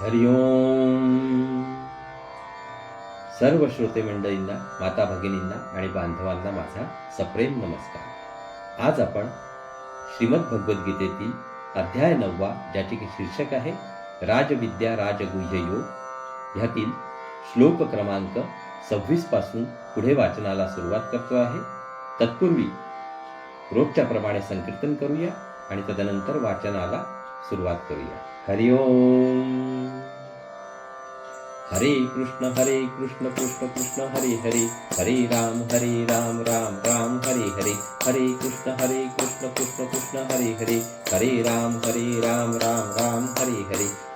हरिओम सर्व श्रोते मंडळींना माता भगिनींना आणि बांधवांना माझा सप्रेम नमस्कार. आज आपण श्रीमद भगवद्गीतेतील अध्याय नववा ज्याचे की शीर्षक आहे राजविद्या राजगुह्य योग. ह्यातील श्लोक क्रमांक सव्वीसपासून पुढे वाचनाला सुरुवात करतो आहे. तत्पूर्वी रोजच्याप्रमाणे संकीर्तन करूया आणि तदनंतर वाचनाला सुरुवात करूया. हरिओम हरे कृष्ण हरे कृष्ण कृष्ण कृष्ण हरे हरे. हरे राम हरे राम राम राम हरे हरे. हरे कृष्ण हरे कृष्ण कृष्ण कृष्ण हरे हरे. हरे राम हरे राम राम राम हरे हरे.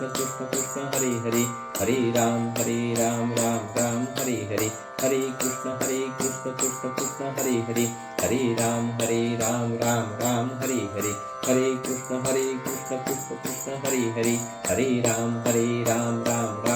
कृष्ण कृष्ण कृष्ण हरे हरे हरे राम हरे राम राम राम हरे हरे हरे कृष्ण हरे कृष्ण कृष्ण कृष्ण हरे हरे हरे राम हरे राम राम राम हरे हरे हरे कृष्ण हरे कृष्ण कृष्ण कृष्ण हरे हरे हरे राम हरे राम राम राम।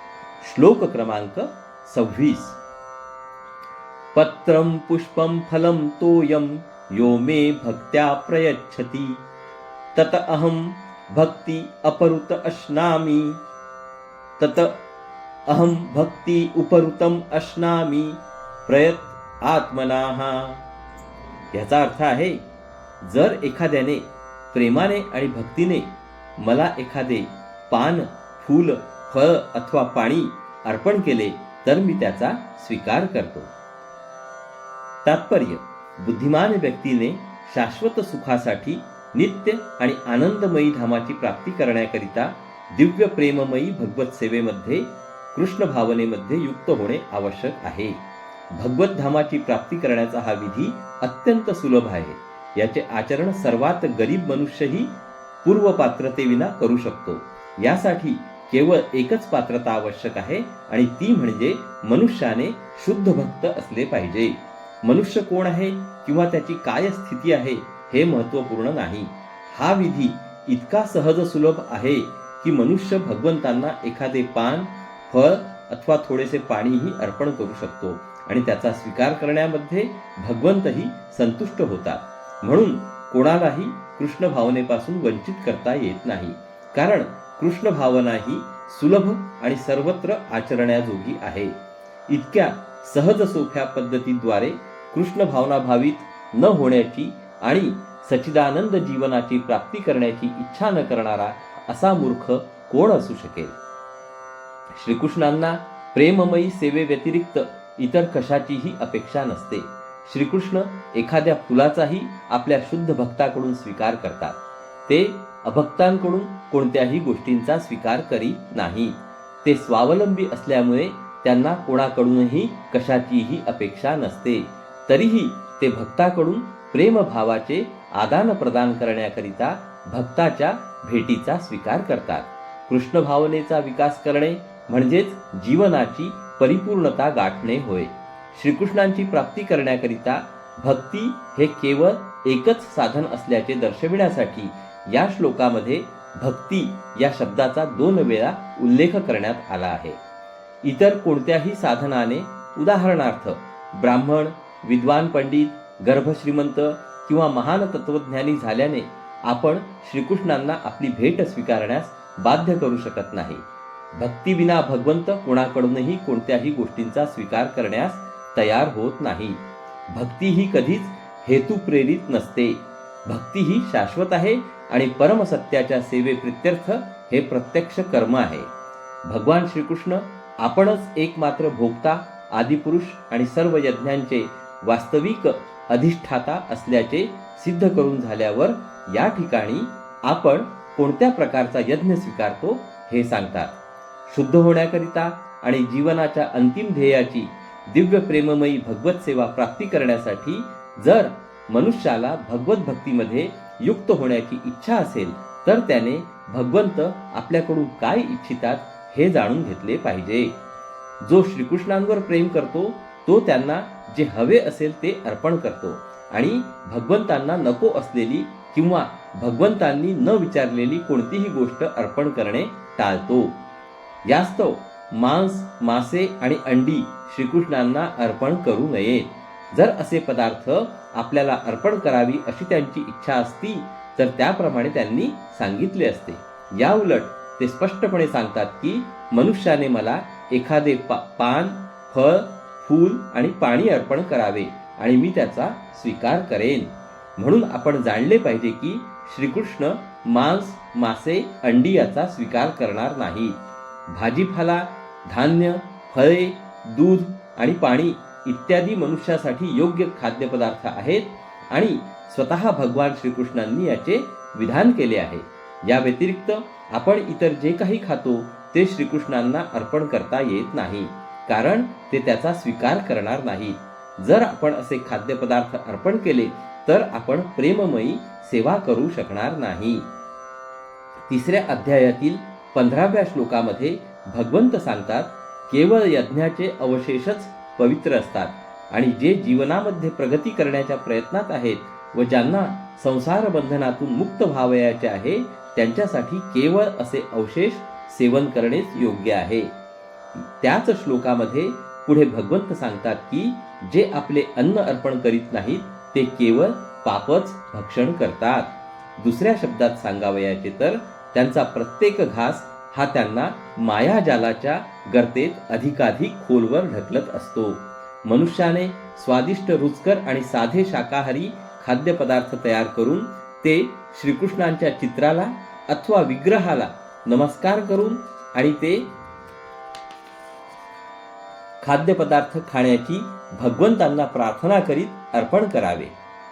श्लोक क्रमांक सव्वीस. पत्रं पुष्पं फलं तोयं यो मे भक्त्या प्रयच्छति. तत अहं भक्ति अपरुत अश्नामि. तत अहं भक्ति उपरुतम अश्नामि. प्रयत आत्मनाः. याचा अर्थ आहे जर एखाद्याने प्रेमाने आणि भक्तीने मला एखादे पान फूल फळ अथवा पाणी अर्पण केले तर मी त्याचा स्वीकार करतो. तात्पर्य बुद्धिमान व्यक्तीने शाश्वत सुखासाठी नित्य आणि आनंदमयी धामाची प्राप्ती करण्याकरिता दिव्य प्रेममयी भगवत सेवेमध्ये कृष्ण भावनेमध्ये युक्त होणे आवश्यक आहे. भगवत धामाची प्राप्ती करण्याचा हा विधी अत्यंत सुलभ आहे. याचे आचरण सर्वात गरीब मनुष्यही पूर्व पात्रतेविना करू शकतो. यासाठी केवळ एकच पात्रता आवश्यक आहे आणि ती म्हणजे मनुष्याने शुद्ध भक्त असले पाहिजे. मनुष्य कोण आहे किंवा त्याची काय स्थिती आहे हे महत्त्वपूर्ण नाही. हा विधी इतका सहज सुलभ आहे की मनुष्य भगवंतांना एखादे पान फळ अथवा थोडेसे पाणीही अर्पण करू शकतो आणि त्याचा स्वीकार करण्यामध्ये भगवंतही संतुष्ट होतात. म्हणून कोणालाही कृष्ण भावनेपासून वंचित करता येत नाही. कारण कृष्ण भावना ही सुलभ आणि सर्वत्र आचरण्याजोगी आहे. इतक्या सहज सोप्या पद्धतीद्वारे कृष्ण भावना भावित न होण्याची आणि सचिदानंद जीवनाची प्राप्ती करण्याची इच्छा न करणारा असा मूर्ख कोण असू शकेल? श्रीकृष्णांना प्रेममयी सेवेव्यतिरिक्त इतर कशाचीही अपेक्षा नसते. श्रीकृष्ण एखाद्या फुलाचाही आपल्या शुद्ध भक्ताकडून स्वीकार करतात. ते अभक्तांकडून कोणत्याही गोष्टींचा स्वीकार करीत नाही. ते स्वावलंबी असल्यामुळे त्यांना कोणाकडूनही कशाचीही अपेक्षा नसते. तरीही ते भक्ताकडून प्रेमभावाचे आदान प्रदान करण्याकरिता भक्ताच्या भेटीचा स्वीकार करतात. कृष्ण भावनेचा विकास करणे म्हणजेच जीवनाची परिपूर्णता गाठणे होय. श्रीकृष्णांची प्राप्ती करण्याकरिता भक्ती हे केवळ एकच साधन असल्याचे दर्शविण्यासाठी या श्लोकामध्ये भक्ती या शब्दाचा दोन वेळा उल्लेख करण्यात आला आहे. इतर कोणत्याही साधनाने उदाहरणार्थ ब्राह्मण विद्वान पंडित गर्भश्रीमंत किंवा महान तत्वज्ञानी झाल्याने आपण श्रीकृष्णांना आपली भेट स्वीकारण्यास बाध्य करू शकत नाही. भक्तीविना भगवंत कोणाकडूनही कोणत्याही गोष्टींचा स्वीकार करण्यास तयार होत नाही. भक्ती ही कधीच हेतुप्रेरित नसते. भक्ती ही शाश्वत आहे आणि परमसत्याच्या सेवेप्रित्यर्थ हे प्रत्यक्ष कर्म आहे. भगवान श्रीकृष्ण आपणच एकमात्र भोगता आदिपुरुष आणि सर्व यज्ञांचे वास्तविक अधिष्ठाता असल्याचे सिद्ध करून झाल्यावर या ठिकाणी आपण कोणत्या प्रकारचा यज्ञ स्वीकारतो हे सांगतात. शुद्ध होण्याकरिता आणि जीवनाच्या अंतिम ध्येयाची दिव्य प्रेममयी भगवत सेवा प्राप्ती करण्यासाठी जर मनुष्याला भगवत भक्तीमध्ये युक्त होण्याची इच्छा असेल तर त्याने भगवंत आपल्याकडून काय इच्छितात हे जाणून घेतले पाहिजे. जो श्रीकृष्णांवर प्रेम करतो तो त्यांना जे हवे असेल ते अर्पण करतो. आणि भगवंतांना नको असलेली किंवा भगवंतांनी न विचारलेली कोणतीही गोष्ट अर्पण करणे टाळतो. यास्तव मांस मासे आणि अंडी श्रीकृष्णांना अर्पण करू नयेत जर असे पदार्थ आपल्याला अर्पण करावी अशी त्यांची इच्छा असती तर त्याप्रमाणे त्यांनी सांगितले असते. या उलट ते स्पष्टपणे सांगतात की मनुष्याने मला एखादे पा पान फळ फूल आणि पाणी अर्पण करावे आणि मी त्याचा स्वीकार करेन. म्हणून आपण जाणले पाहिजे की श्रीकृष्ण मांस मासे अंडी याचा स्वीकार करणार नाही भाजीपाला धान्य फळे दूध आणि पाणी इत्यादी मनुष्यासाठी योग्य खाद्यपदार्थ आहेत आणि स्वतः भगवान श्रीकृष्णांनी याचे विधान केले आहे. या व्यतिरिक्त आपण इतर जे काही खातो ते श्रीकृष्णांना अर्पण करता येत नाही कारण ते त्याचा स्वीकार करणार नाही जर आपण असे खाद्यपदार्थ अर्पण केले तर आपण प्रेममयी सेवा करू शकणार नाही. तिसऱ्या अध्यायातील पंधराव्या श्लोकामध्ये भगवंत सांगतात केवळ यज्ञाचे अवशेषच पवित्र असतात आणि जे जीवनामध्ये प्रगती करण्याच्या प्रयत्नात आहेत व ज्यांना संसार बंधनातून मुक्त व्हावयाचे आहे त्यांच्यासाठी केवळ असे अवशेष सेवन करणेच योग्य आहे. त्याच श्लोकामध्ये पुढे भगवंत सांगतात की जे आपले अन्न अर्पण करीत नाहीत ते केवळ पापच भक्षण करतात. दुसऱ्या शब्दात सांगावयाचे तर त्यांचा प्रत्येक घास हा त्यांना मायाजालाच्या गर्तेत अधिकाधिक खोलवर ढकलत असतो. मनुष्याने स्वादिष्ट रुचकर आणि साधे शाकाहारी खाद्यपदार्थ तयार करून ते श्रीकृष्णांच्या चित्राला अथवा विग्रहाला नमस्कार करून आणि ते खाद्यपदार्थ खाण्याची भगवंतांना प्रार्थना करीत अर्पण करावे.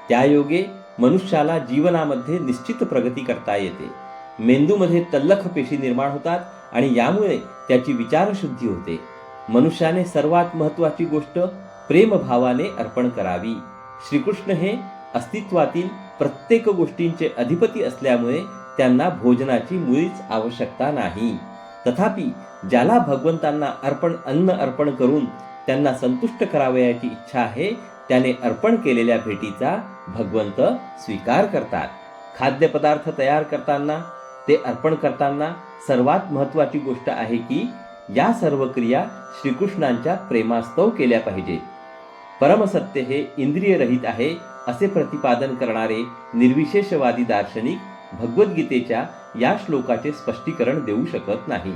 त्यायोगे मनुष्याला जीवनामध्ये निश्चित प्रगती करता येते. मेंदूमध्ये तल्लख पेशी निर्माण होतात. आणि यामुळे त्याची विचारशुद्धी होते. मनुष्याने सर्वात महत्वाची गोष्ट प्रेमभावाने अर्पण करावी. श्रीकृष्ण हे अस्तित्वातील प्रत्येक गोष्टींचे अधिपती असल्यामुळे त्यांना भोजनाची मुळीच आवश्यकता नाही. तथापि ज्याला भगवंतांना अर्पण अन्न अर्पण करून त्यांना संतुष्ट करावयाची इच्छा आहे त्याने अर्पण केलेल्या भेटीचा भगवंत स्वीकार करतात. खाद्यपदार्थ तयार करताना ते अर्पण करताना सर्वात महत्वाची गोष्ट आहे की या सर्व क्रिया श्रीकृष्णांच्या प्रेमास्तव केल्या पाहिजे. परमसत्य हे इंद्रियरहित आहे असे प्रतिपादन करणारे निर्विशेषवादी दार्शनिक भगवद्गीतेच्या या श्लोकाचे स्पष्टीकरण देऊ शकत नाही.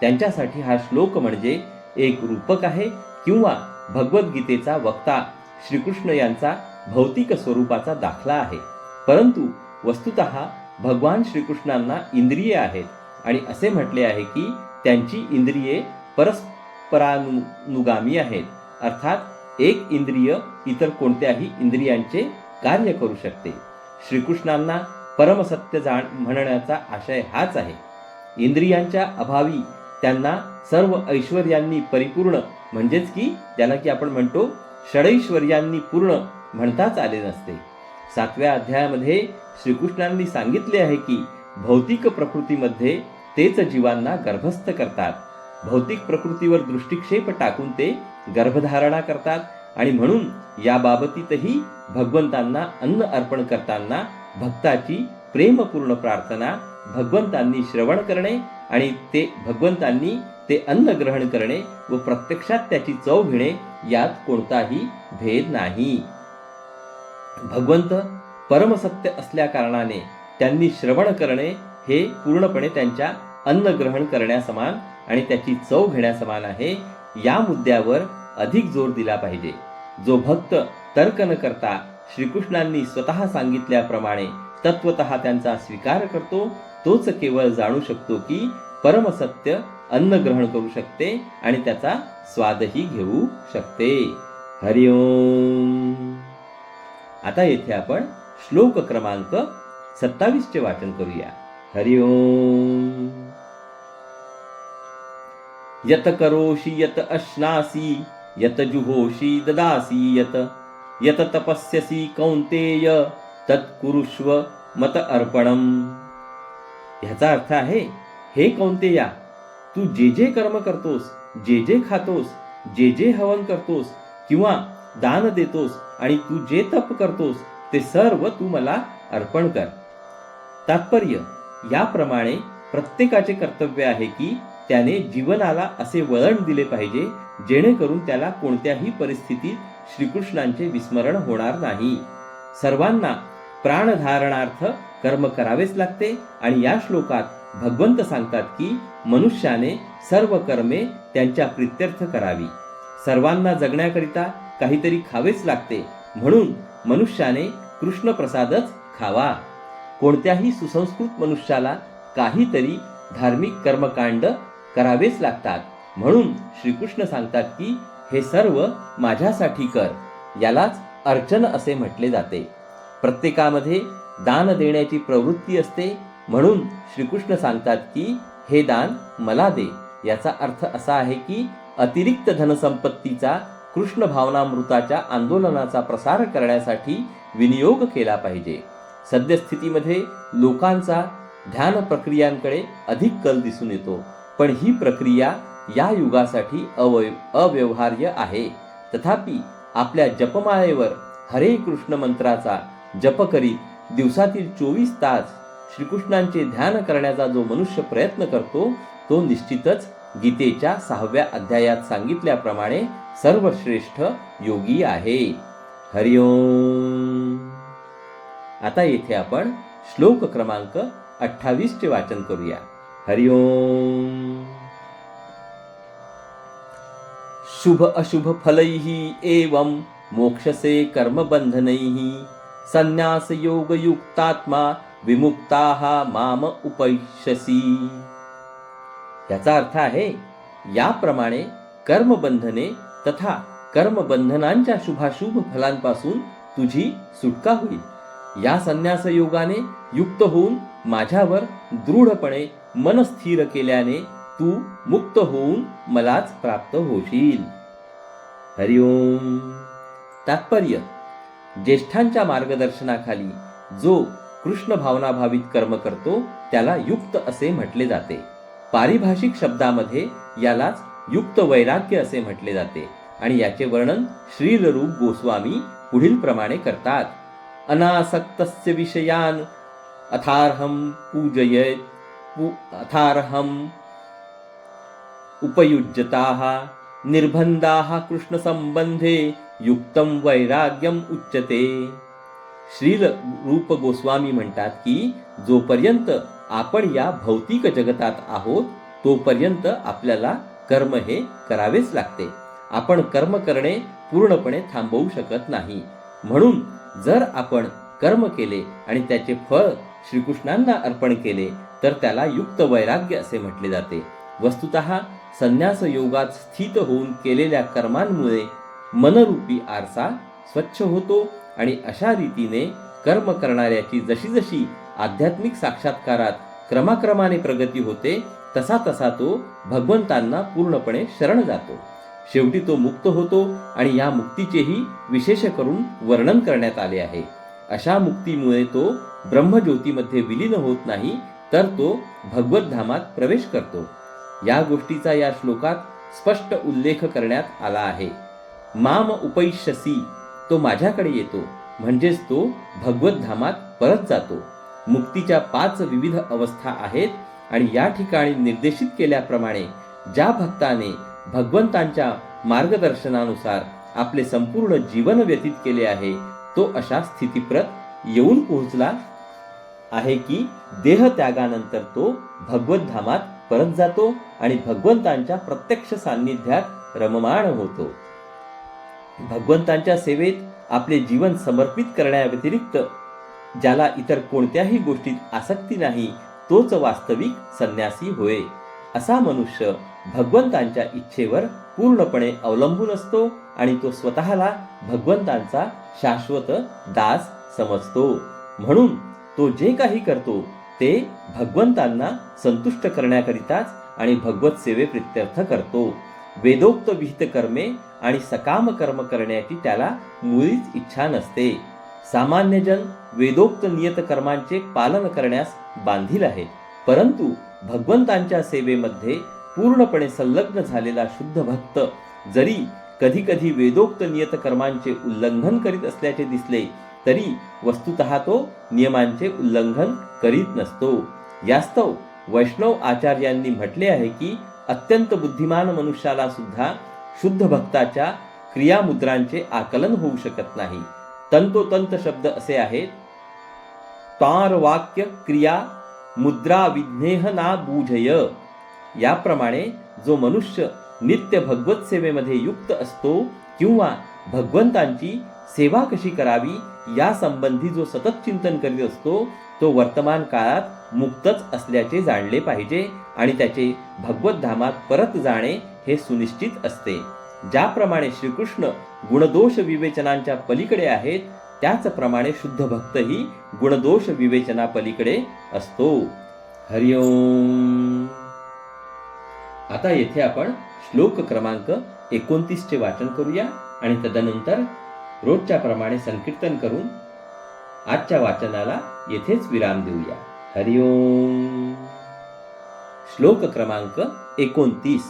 त्यांच्यासाठी हा श्लोक म्हणजे एक रूपक आहे किंवा भगवद्गीतेचा वक्ता श्रीकृष्ण यांचा भौतिक स्वरूपाचा दाखला आहे. परंतु वस्तुत भगवान श्रीकृष्णांना इंद्रिये आहेत. आणि असे म्हटले आहे की त्यांची इंद्रिये परस्परानुगामी आहेत. अर्थात एक इंद्रिय इतर कोणत्याही इंद्रियांचे कार्य करू शकते. श्रीकृष्णांना परमसत्य जाण म्हणण्याचा आशय हाच आहे. इंद्रियांच्या अभावी त्यांना सर्व ऐश्वर्यांनी परिपूर्ण म्हणजेच की ज्याला की आपण म्हणतो षडैश्वर्यांनी पूर्ण म्हणताच आले नसते. सातव्या अध्यायामध्ये श्रीकृष्णांनी सांगितले आहे की भौतिक प्रकृतीमध्ये तेच जीवांना गर्भस्थ करतात. भौतिक प्रकृतीवर दृष्टिक्षेप टाकून ते गर्भधारणा करतात आणि म्हणून या बाबतीतही भगवंतांना अन्न अर्पण करताना भक्ताची प्रेमपूर्ण प्रार्थना भगवंतांनी श्रवण करणे आणि ते भगवंतांनी ते अन्न ग्रहण करणे व प्रत्यक्षात त्याची चव घेणे यात कोणताही भेद नाही. भगवंत परमसत्य असल्या कारणाने त्यांनी श्रवण करणे हे पूर्णपणे त्यांच्या अन्न ग्रहण करण्यासमान आणि त्याची चव घेण्यासमान आहे या मुद्द्यावर अधिक जोर दिला पाहिजे. जो भक्त तर्क न करता श्रीकृष्णांनी स्वतः सांगितल्याप्रमाणे तत्वत त्यांचा स्वीकार करतो तोच केवळ जाणू शकतो की परमसत्य अन्न ग्रहण करू शकते आणि त्याचा स्वादही घेऊ शकते. हरिओम आता येथे आपण श्लोक क्रमांक सत्तावीस चे वाचन करूया. हरिओम यत करोषि यत अश्नासी यत जुहोषि ददासी यत। यत तपस्यसि कौंतेय तत्कुरुष्व मत अर्पणम। ह्याचा अर्थ आहे हे कौंतेया तू जे जे कर्म करतोस जे जे खातोस जे जे हवन करतोस किंवा दान देतोस आणि तू जे तप करतोस ते सर्व तू मला अर्पण कर. तात्पर्य याप्रमाणे प्रत्येकाचे कर्तव्य आहे की त्याने जीवनाला असे वळण दिले पाहिजे जेणेकरून त्याला कोणत्याही परिस्थितीत श्रीकृष्णांचे विस्मरण होणार नाही. सर्वांना प्राणधारणार्थ कर्म करावेच लागते आणि या श्लोकात भगवंत सांगतात की मनुष्याने सर्व कर्मे त्यांच्या प्रित्यर्थ करावी. सर्वांना जगण्याकरिता काहीतरी खावेच लागते. म्हणून मनुष्याने कृष्ण प्रसादच खावा. कोणत्याही सुसंस्कृत मनुष्याला काहीतरी धार्मिक कर्मकांड करावेच लागतात. म्हणून श्रीकृष्ण सांगतात की हे सर्व माझ्यासाठी कर. यालाच अर्चन असे म्हटले जाते. प्रत्येकामध्ये दान देण्याची प्रवृत्ती असते. म्हणून श्रीकृष्ण सांगतात की हे दान मला दे. याचा अर्थ असा आहे की अतिरिक्त धनसंपत्तीचा कृष्ण भावनामृताच्या आंदोलनाचा प्रसार करण्यासाठी विनियोग केला पाहिजे. सद्यस्थितीमध्ये लोकांचा ध्यान प्रक्रियांकडे अधिक कल दिसून येतो पण ही प्रक्रिया या युगासाठी अवय अव्यवहार्य आहे. तथापि आपल्या जपमाळेवर हरे कृष्ण मंत्राचा जप करीत दिवसातील चोवीस तास श्रीकृष्णांचे ध्यान करण्याचा जो मनुष्य प्रयत्न करतो तो निश्चितच गीतेच्या सहाव्या अध्यायात सांगितल्याप्रमाणे सर्वश्रेष्ठ योगी आहे. हरिओम आता येथे आपण श्लोक क्रमांक अठ्ठावीस चे वाचन करूया. हरिओम शुभ अशुभ फलैही एवं मोक्षसे कर्मबन्धनैः संन्यास योग युक्तात्मा विमुक्ताः माम उपैशसी याचा अर्थ आहे याप्रमाणे कर्मबंधने तथा कर्मबंधनांच्या शुभाशुभ फलांपासून तुझी सुटका होईल. या संन्यास योगाने युक्त होऊन माझ्यावर दृढपणे मन स्थिर केल्याने तू मुक्त होऊन मलाच प्राप्त होशील. हरिओम तात्पर्य ज्येष्ठांच्या मार्गदर्शनाखाली जो कृष्ण भावनाभावित कर्म करतो त्याला युक्त असे म्हटले जाते. पारिभाषिक शब्दामध्ये यालाच युक्त वैराग्य असे म्हटले जाते आणि याचे वर्णन श्रीलरूप गोस्वामी पुढील प्रमाणे करतात. अनासक्तस्य विषयान अथार्हम पूजय पु अथार्हम उपयुज्यताः निर्बंधाः कृष्णसंबंधे युक्तम वैराग्यम उच्यते. श्रील रूप गोस्वामी म्हणतात की जोपर्यंत आपण या भौतिक जगतात आहोत तोपर्यंत आपल्याला कर्म हे करावेच लागते. आपण कर्म करणे पूर्णपणे थांबवू शकत नाही. म्हणून जर आपण कर्म केले आणि त्याचे फळ श्रीकृष्णांना अर्पण केले तर त्याला युक्त वैराग्य असे म्हटले जाते. वस्तुत संन्यास योगात स्थित होऊन केलेल्या कर्मांमुळे मनरूपी आरसा स्वच्छ होतो आणि अशा रीतीने कर्म करणाऱ्याची जशी जशी आध्यात्मिक साक्षात्कारात क्रमाक्रमाने प्रगती होते तसा तसा तो भगवंतांना पूर्णपणे शरण जातो. शेवटी तो मुक्त होतो आणि या मुक्तीचेही विशेष करून वर्णन करण्यात आले आहे. अशा मुक्तीमुळे तो ब्रह्मज्योतीमध्ये विलीन होत नाही तर तो भगवत धामात प्रवेश करतो. या गोष्टीचा या श्लोकात स्पष्ट उल्लेख करण्यात आला आहे. माम उपैशसी तो माझ्याकडे येतो म्हणजेच तो भगवत धामात परत जातो. मुक्तीच्या पाच विविध अवस्था आहेत आणि या ठिकाणी निर्देशित केल्याप्रमाणे ज्या भक्ताने भगवंतांच्या मार्गदर्शनानुसार आपले संपूर्ण जीवन व्यतीत केले आहे तो अशा स्थितीप्रत येऊन पोहोचला आहे की देह त्यागानंतर तो भगवतधामात परत जातो आणि भगवंतांच्या प्रत्यक्ष सान्निध्यात रममाण होतो. भगवंतांच्या सेवेत आपले जीवन समर्पित करण्याव्यतिरिक्त ज्याला इतर कोणत्याही गोष्टीत आसक्ती नाही तोच वास्तविक संन्यासी होय. असा मनुष्य भगवंतांच्या इच्छेवर पूर्णपणे अवलंबून असतो आणि तो स्वतःला भगवंतांचा शाश्वत दास समजतो. म्हणून तो जे काही करतो ते भगवंतांना संतुष्ट करण्याकरिताच आणि भगवत सेवे प्रित्यर्थ करतो. वेदोक्त विहित कर्मे आणि सकाम कर्म करण्याची त्याला मुळीच इच्छा नसते. सामान्यजन वेदोक्त नियत कर्मांचे पालन करण्यास बांधील आहे. परंतु भगवंतांच्या सेवेमध्ये पूर्णपणे संलग्न झालेला शुद्ध भक्त जरी कधी कधी वेदोक्त नियत कर्मांचे उल्लंघन करीत असल्याचे दिसले तरी वस्तुत तो नियमांचे उल्लंघन करीत नसतो. यास्तव वैष्णव आचार्यांनी म्हटले आहे की अत्यंत बुद्धिमान मनुष्याला सुद्धा शुद्ध भक्ताच्या क्रियामुद्रांचे आकलन होऊ शकत नाही. तंतोतंत शब्द असे आहेत तार वाक्य क्रिया मुद्रा विज्ञेह ना बूझय. याप्रमाणे जो मनुष्य नित्य भगवत सेवेमध्ये युक्त असतो किंवा भगवंतांची सेवा कशी करावी या संबंधी जो सतत चिंतन करीत असतो तो वर्तमान काळात मुक्तच असल्याचे जाणले पाहिजे आणि त्याचे भगवत धामात परत जाणे हे सुनिश्चित असते. ज्याप्रमाणे श्रीकृष्ण गुणदोष विवेचनांच्या पलीकडे आहेत त्याचप्रमाणे शुद्ध भक्तही गुणदोष विवेचना पलीकडे असतो. हरिओम आता येथे आपण श्लोक क्रमांक एकोणतीस चे वाचन करूया आणि तदनंतर रोजच्या प्रमाणे संकीर्तन करून आजच्या वाचनाला येथेच विराम देऊया. हरिओम श्लोक क्रमांक एकोणतीस.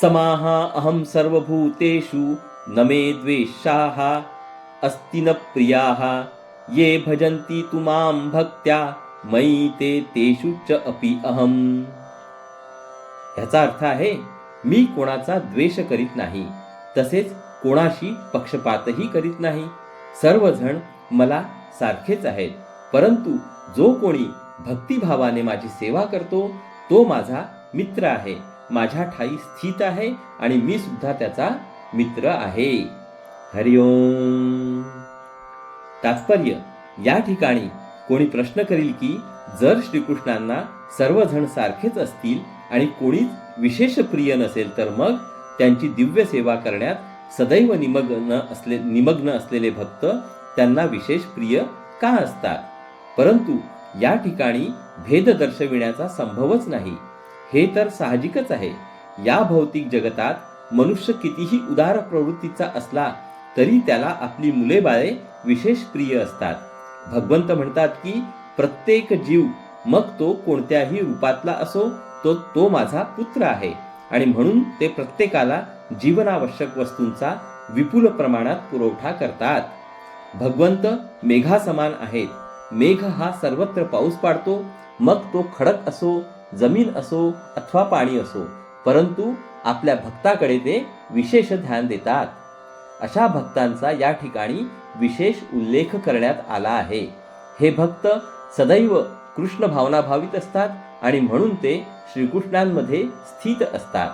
समाहा अहम सर्वभूतेषु न मे द्वेषाः अस्ति न प्रियाः ये भजन्ति तु मां भक्त्या मयि ते तेषु च अपि अहम्। ह्याचा अर्थ आहे मी कोणाचा द्वेष करीत नाही तसेच कोणाशी पक्षपातही करीत नाही सर्वजण मला सारखेच आहेत परंतु जो कोणी भक्तिभावाने माझी सेवा करतो तो माझा मित्र आहे माझ्या ठाई स्थित आहे आणि मी सुद्धा त्याचा मित्र आहे. हरिओम. तात्पर्य या ठिकाणी कोणी प्रश्न करील की जर श्रीकृष्णांना सर्वजण सारखेच असतील आणि कोणीच विशेष प्रिय नसेल तर मग त्यांची दिव्य सेवा करण्यात सदैव निमग्न असले निमग्न असलेले भक्त त्यांना विशेष प्रिय का असतात? परंतु या ठिकाणी भेद दर्शविण्याचा संभवच नाही. हे तर साहजिकच आहे. या भौतिक जगतात मनुष्य कितीही उदार प्रवृत्तीचा असला तरी त्याला आपली मुले बाळे विशेष प्रिय असतात. भगवंत म्हणतात की प्रत्येक जीव मग तो कोणत्याही रूपातला असो तो तो माझा पुत्र आहे. आणि म्हणून ते प्रत्येकाला जीवनावश्यक वस्तूंचा विपुल प्रमाणात पुरवठा करतात. भगवंत मेघासमान आहेत. मेघ हा सर्वत्र पाऊस पाडतो. मग तो खडक असो जमीन असो अथवा पाणी असो परंतु आपल्या भक्ताकडे ते विशेष ध्यान देतात. अशा भक्तांचा या ठिकाणी विशेष उल्लेख करण्यात आला आहे. हे भक्त सदैव कृष्ण भावना भावित असतात आणि म्हणून ते श्रीकृष्णांमध्ये स्थित असतात.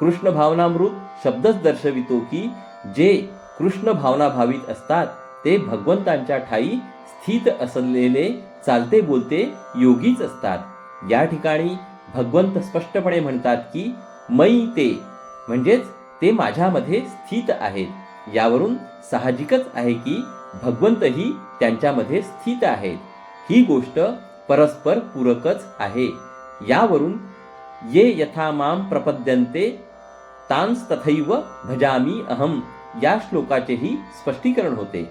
कृष्ण भावनामृत शब्दच दर्शवितो की जे कृष्ण भावना भावित असतात ते भगवंतांच्या ठाई स्थित असलेले चालते बोलते योगीच असतात. या ठिकाणी भगवंत स्पष्टपणे म्हणतात की मई ते म्हणजेच ते माझ्यामध्ये स्थित आहेत. यावरून साहजिकच आहे की भगवंतही त्यांच्यामध्ये स्थित आहेत. ही गोष्ट परस्पर पूरकच आहे. यावरून ये यथा माम प्रपद्यन्ते तांस तथैव भजामी अहम या श्लोकाचेही स्पष्टीकरण होते.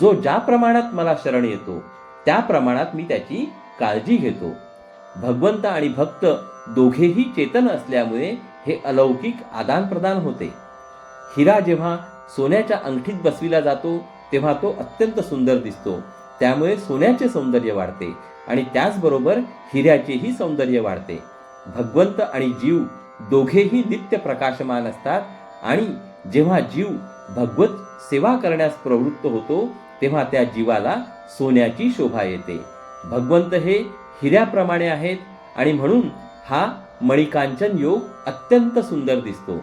जो ज्या प्रमाणात मला शरण येतो त्या प्रमाणात मी त्याची काळजी घेतो. भगवंत आणि भक्त दोघेही चेतन असल्यामुळे हे अलौकिक आदान प्रदान होते. हिरा जेव्हा सोन्याच्या अंगठीत बसविला जातो तेव्हा तो अत्यंत सुंदर दिसतो. त्यामुळे सोन्याचे सौंदर्य वाढते आणि त्याचबरोबर हिऱ्याचेही सौंदर्य वाढते. भगवंत आणि जीव दोघेही नित्य प्रकाशमान असतात आणि जेव्हा जीव भगवत सेवा करण्यास प्रवृत्त होतो तेव्हा त्या जीवाला सोन्याची शोभा येते. भगवंत हे हिऱ्याप्रमाणे आहेत आणि म्हणून हा मणिकांचन योग अत्यंत सुंदर दिसतो.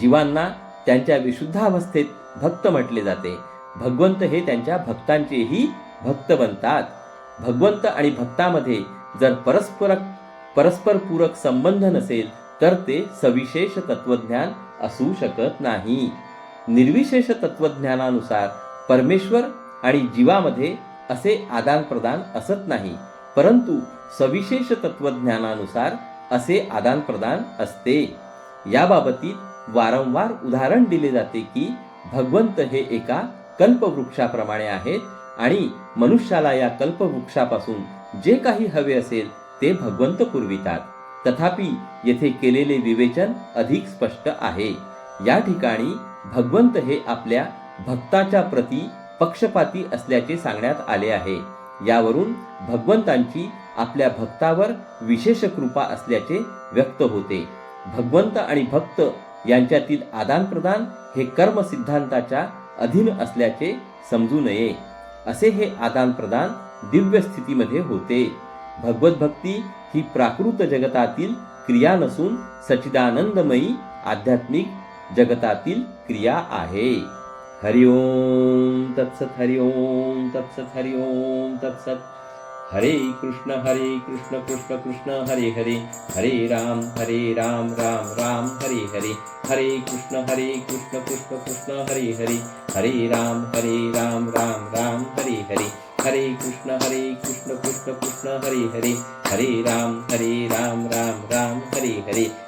जीवांना त्यांच्या विशुद्धावस्थेत भक्त म्हटले जाते. भगवंत हे त्यांच्या भक्तांचेही भक्त बनतात. भगवंत आणि भक्तामध्ये जर परस्पर परस्परपूरक संबंध नसेल तर ते सविशेष तत्वज्ञान असू शकत नाही. निर्विशेष तत्वज्ञानानुसार परमेश्वर आणि जीवामध्ये असे आदान प्रदान असत नाही. परंतु सविशेष तत्वज्ञानानुसार असे आदान प्रदान असते. याबाबतीत वारंवार उदाहरण दिले जाते की भगवंत हे एका कल्पवृक्षाप्रमाणे आहेत आणि मनुष्याला या कल्पवृक्षापासून जे काही हवे असेल ते भगवंत पुरवितात. तथापि येथे केलेले विवेचन अधिक स्पष्ट आहे. या ठिकाणी भगवंत हे आपल्या भक्ताच्या प्रती पक्षपाती असल्याचे सांगण्यात आले आहे. यावरून भगवंतांची आपल्या भक्तावर विशेष कृपा असल्याचे व्यक्त होते. भगवंत आणि भक्त यांच्यातील आदानप्रदान हे कर्म सिद्धांताच्या अधीन असल्याचे समजू नये. असे हे आदानप्रदान दिव्य स्थितीमध्ये होते. भगवत भक्ती ही प्राकृत जगतातील क्रिया नसून सच्चिदानंदमयी आध्यात्मिक जगतातील क्रिया आहे. हरिओम तत्सत हरिओम तत्सत हरिओम तत्सत। हरे कृष्ण हरे कृष्ण कृष्ण कृष्ण हरे हरे। हरे राम हरे राम राम राम हरे हरे। हरे कृष्ण हरे कृष्ण कृष्ण कृष्ण हरे हरे। हरे राम हरे राम राम राम हरे हरे। हरे कृष्ण हरे कृष्ण कृष्ण कृष्ण हरे हरे। हरे राम हरे राम राम राम हरे हरे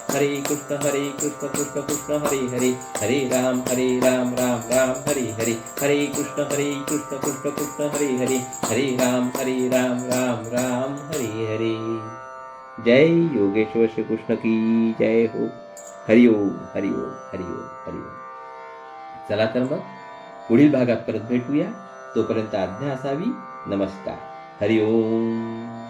हरे कृष्ण हरे कृष्ण कृष्ण कृष्ण हरे हरे. हरे राम हरे राम राम राम हरे हरे. हरे कृष्ण हरे कृष्ण कृष्ण कृष्ण हरे हरे. हरे राम हरे राम राम राम हरे हरे. जय योगेश्वर श्री कृष्ण की जय हो. हरिओम हरिओम हरिओम हरिओम चला तर मग पुढील भागात परत भेटूया. तोपर्यंत आज्ञा असावी. नमस्कार. हरिओम